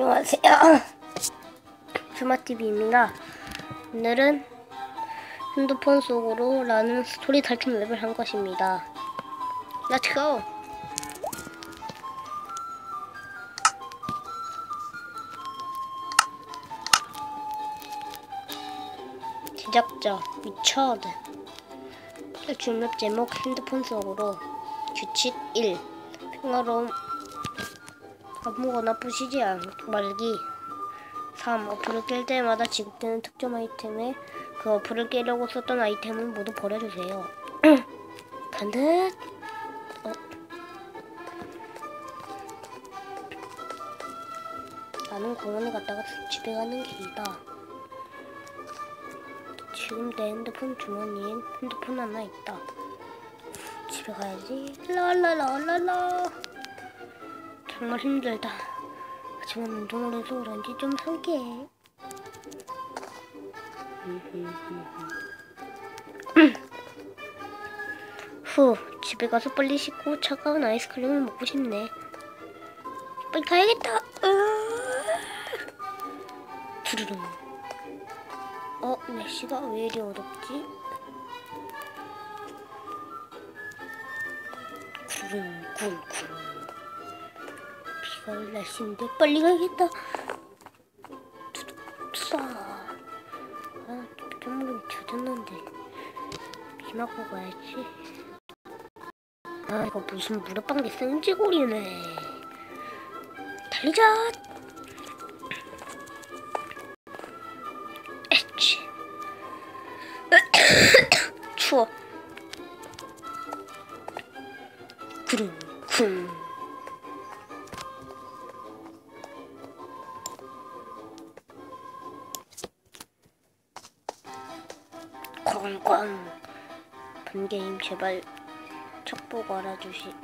안녕하세요. 스마TV입니다. 오늘은 핸드폰 속으로 라는 스토리 탈출 맵을 한 것입니다. 렛츠고! 제작자 위쳐드 탈출 맵 제목 핸드폰 속으로 규칙 1 평화로움 아무거나 부시지 않- 말기 3. 어플을 깰 때마다 지급되는 특정 아이템에 그 어플을 깨려고 썼던 아이템은 모두 버려주세요. 간듯 어. 나는 공원에 갔다가 집에 가는 길이다. 지금 내 핸드폰 주머니엔 핸드폰 하나 있다. 집에 가야지. 랄랄랄랄라. 정말 힘들다. 하지만 운동을 해서 그런지 좀 상쾌해. 후, 집에 가서 빨리 씻고 차가운 아이스크림을 먹고 싶네. 빨리 가야겠다. 두루릉. 어, 날씨가 왜 이리 어둡지? 구름, 군, 군. 비 가올 날씨인데 빨리 가야겠다. 투사. 아, 빗물은 젖었는데 비 맞고 가야지. 아, 이거 무슨 무릎방개 생쥐고리네. 달리자. 에치. 추워. 구름, 쿵. 꽝꽝. 본게임 제발 척보고 알아주시.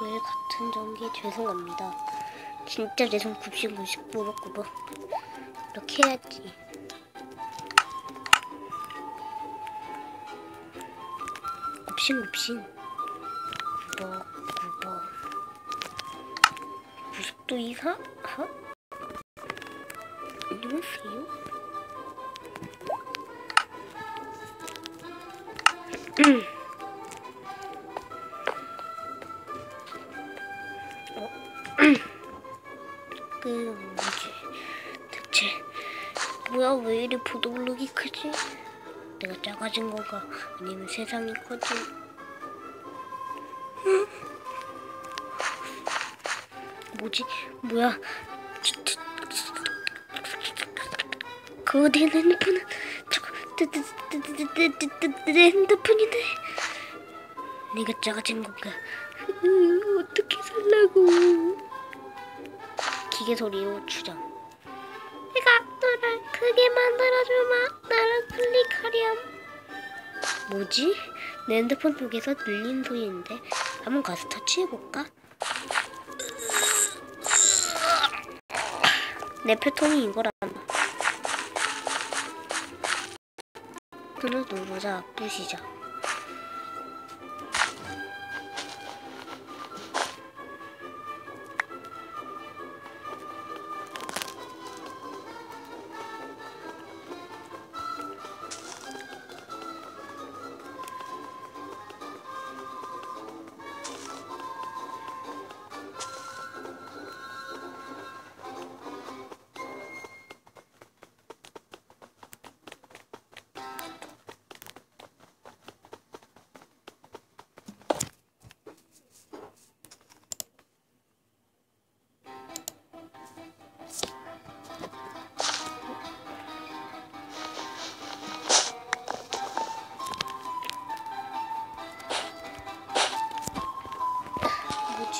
매일 같은 전기 죄송합니다. 진짜 죄송 굽신 굽신 꾸벅꾸벅 이렇게 해야지. 굽신 굽신 구벅 구벅 90도 이하? 하? 안녕하세요? 그 뭐지 대체 뭐야 왜 이리 보도블록이 크지? 내가 작아진 건가 아니면 세상이 커진 뭐지? 뭐야? 그 어디에 내 핸드폰은 핸드폰이네. 내가 작아진 건가? 으, 어떻게 살라고? 기계 소리로 주장. 내가 너를 크게 만들어주마. 나를 클릭하렴. 뭐지? 내 핸드폰 속에서 들리는 소리인데 한번 가서 터치해볼까? 내 패턴이 이거란다. 눈을 누르자 부시자.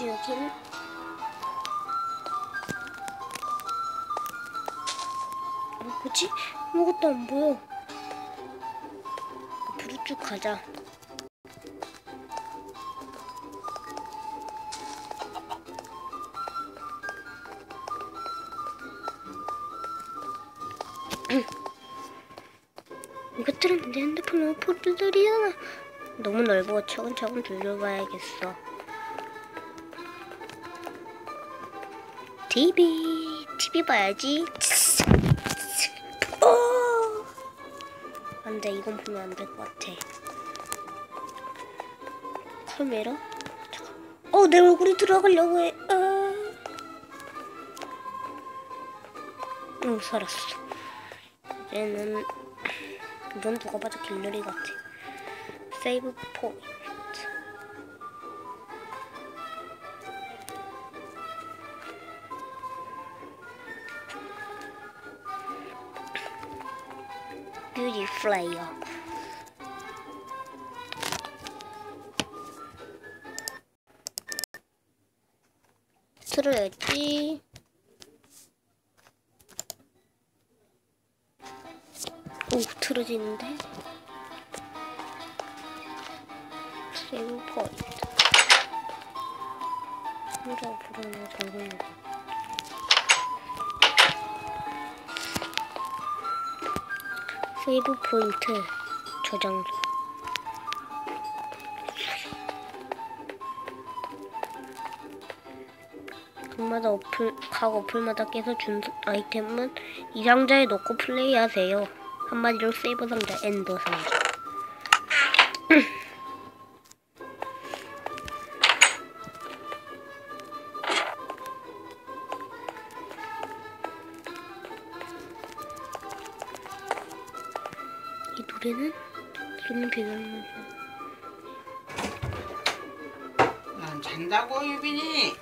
뭐지 여기는? 어, 뭐지? 아무것도 안 보여. 앞으로 쭉 가자. 이것들은 내 핸드폰 포들이잖아. 너무 넓어. 차근차근 돌려봐야겠어. TV, TV 봐야지. 어! 안돼, 이건 보면 안 될 것 같아. 카메라? 잠깐. 어, 내 얼굴이 들어가려고 해. 아. 응, 살았어. 얘는 이건 누가 봐도 길놀이 같아. 세이브 포인트. 뷰티 플레이어. 들어야지. 오, 틀어지는데? 세이브 포인트. 혼자 부르는 걸고 세이브 포인트 저장소. 그마다 어플, 각 어플마다 깨서 준 아이템은 이 상자에 넣고 플레이하세요. 한마디로 세이버 상자, 엔더 상자. 이 노래는 소는 배경 난 잔다고 유빈이